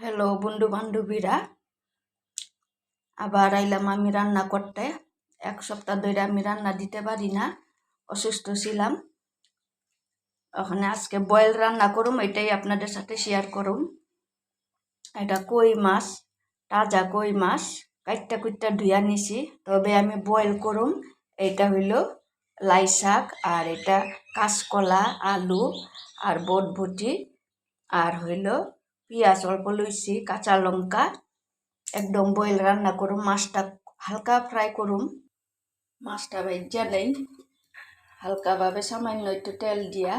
Hello বন্ধু বান্ধবীরা। আবার আইলাম আমি রান্না করতে। এক সপ্তাহ ধরে আমি রান্না দিতে পারি না, অসুস্থ ছিলাম। ওখানে আজকে বয়েল রান্না করুম, এটাই আপনাদের সাথে শেয়ার করুম। এটা কই মাছ? তাজা কই মাছ? কাইটটা কুইটটা ধুইয়া নিছি। তবে আমি বয়েল করুম এটা হইল লাই শাক আর এটা কাঁচকলা, আলু আর বটবটি আর হইল পেঁয়াজ অল্প লইছি, কাঁচা লঙ্কা, একদম বয়েল রান্না করুম, মাছটা হালকা ফ্রাই করুম। মাছটা ভাইজা নেই হালকাভাবে সামান্য একটু তেল দিয়া,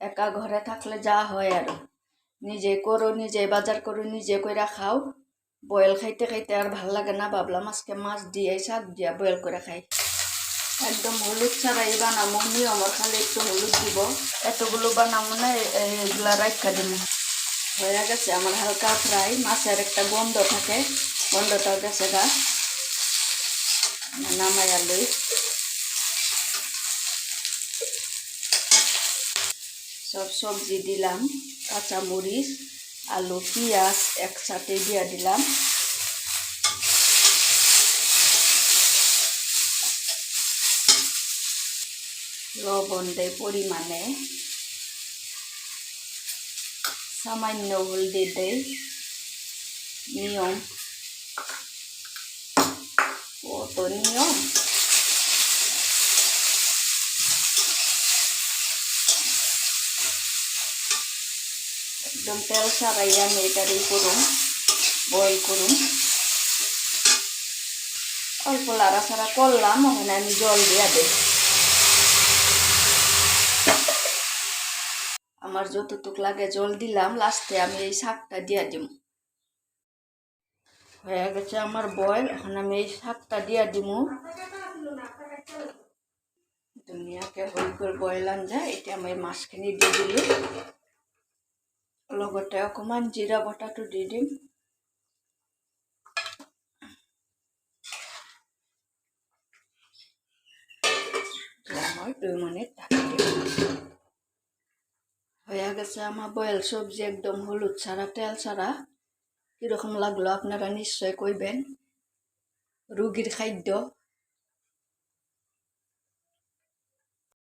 একা ঘরে থাকলে যা হয় আর। নিজে করো, নিজে বাজার করো, নিজে কইরা খাও। বয়েল খাইতে খাইতে আর ভালো লাগে না, ভাবলাম আজকে মাছ দিয়ে শাক দিয়া বয়েল করে খাই। একদম হলুদ ছাড়াই বানাবো নিয়মর খালি একটু হলুদ দিব। এতগুলো বানাবো না এগুলা রাখা দিব হয়ে গেছে আমার হালকা ফ্রাই, মাছের একটা গন্ধ থাকে, গন্ধটাও গেছে গা। নামাই আলুই সব সবজি দিলাম কাঁচা মরিচ আলু, পেঁয়াজ, একসাথে দিয়ে দিলাম। লবণ দেয় পরিমাণে। সামান্য হলদি দেয় নিয়ম। কত নিয়ম? একদম তেল সারাই আমি এটারই করুন, বয়েল করুন। অল্প লাড়াছাড়া করলাম, ওখানে আমি জল দিয়ে দেই। আমার যতটুক লাগে জল দিলাম, লাস্টে আমি এই শাকটা দিয়ে দিব হয়ে গেছে আমার বয়েল এখন আমি এই শাকটা দিয়ে দিব দুনিয়াকে হই করে বয়েল যায় এটা আমি মাছখিনি দিয়ে দিলি। লগতে অকণমান জিৰা বটাটো দি দিম। মই দুই মিনিট ঢাকি দিম হয়ে গেছে আমার বয়েল সবজি একদম হলুদ ছাড়া, তেল ছাড়া। কীরকম লাগল? আপনারা নিশ্চয় কইবেন। রুগীর খাদ্য।